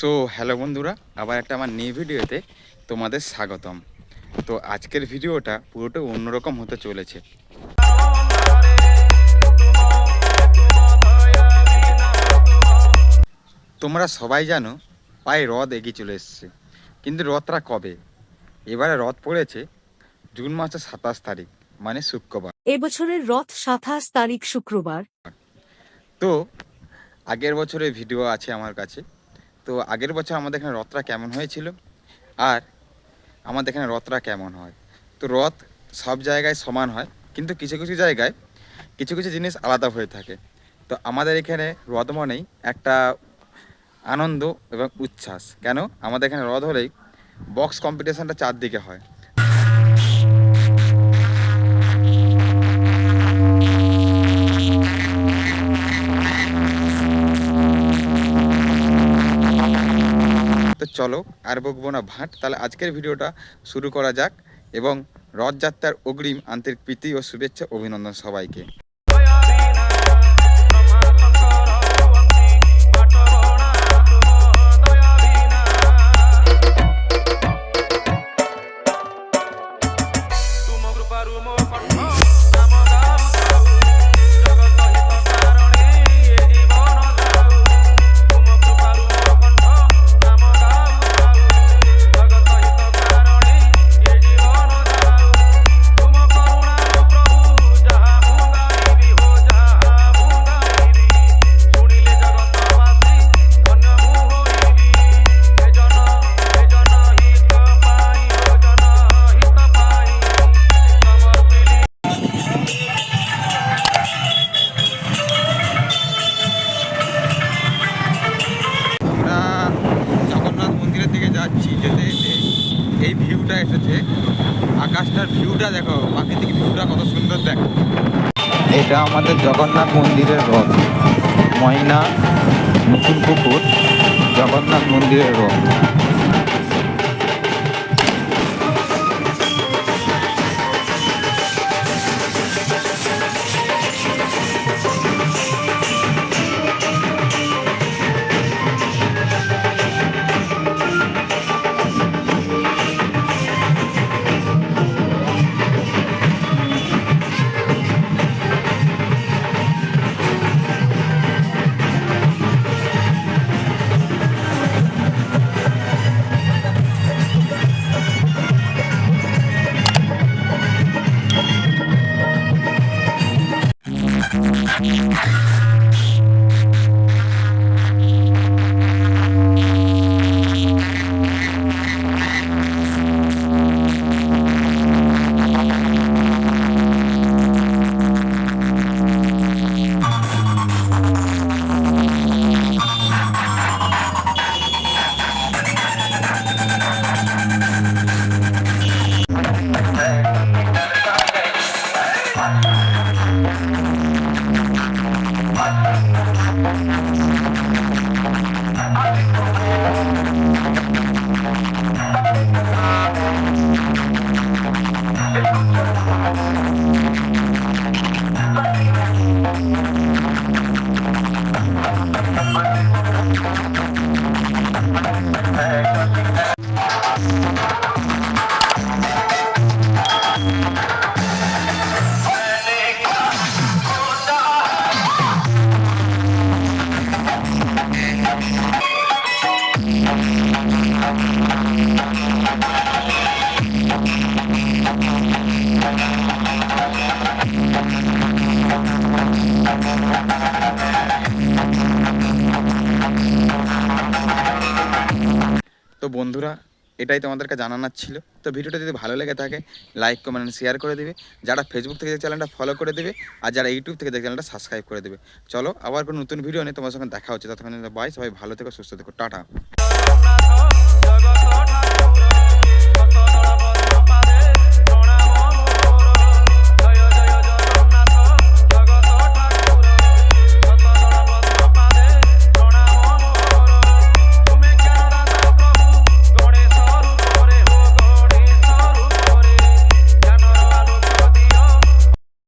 So hello বন্ধুরা আবার একটা আমার নিউ ভিডিওতে তোমাদের স্বাগতম। তো আজকের ভিডিওটা পুরোটা অন্যরকম হতে চলেছে। তোমরা সবাই জানো পায়ে রথ এগিয়ে চলে এসছে। কিন্তু রথটা কবে? এবারে রথ পড়েছে জুন মাসের সাতাশ তারিখ মানে শুক্রবার। এবছরের রথ সাতাশ তারিখ শুক্রবার। তো আগের বছরের ভিডিও আছে আমার কাছে। তো আগের বছর আমাদের এখানে রথটা কেমন হয়েছিল? আর আমাদের এখানে রথটা কেমন হয়? তো রথ সব জায়গায় সমান হয়, কিন্তু কিছু কিছু জায়গায় কিছু কিছু জিনিস আলাদা হয়ে থাকে। তো আমাদের এখানে রথ মনেই একটা আনন্দ এবং উচ্ছ্বাস। কেন? আমাদের এখানে রথ হলেই বক্স কম্পিটিশানটা চারদিকে হয়। চলো, আর বকবো না ভাট। তাহলে আজকের ভিডিওটা শুরু করা যাক এবং রথযাত্রার অগ্রিম আন্তরিক প্রীতি ও শুভেচ্ছা, অভিনন্দন সবাইকে। আকাশটার ভিউটা দেখো, প্রাকৃতিক ভিউটা কত সুন্দর দেখো। এটা আমাদের জগন্নাথ মন্দিরের রথ, ময়না নতুন পুকুর, জগন্নাথ মন্দিরের রথ। Thank তো বন্ধুরা, এটাই তোমাদেরকে জানানোর ছিল। তো ভিডিওটা যদি ভালো লেগে থাকে লাইক কমেন্ট শেয়ার করে দেবে। যারা ফেসবুক থেকে চ্যানেলটা ফলো করে দেবে, আর যারা ইউটিউব থেকে চ্যানেলটা সাবস্ক্রাইব করে দেবে। চলো, আবার কোনো নতুন ভিডিও নিয়ে তোমার সঙ্গে দেখা হচ্ছে। ততক্ষণ বাই সবাই ভালো থেকো, সুস্থ থেকো, টাটা।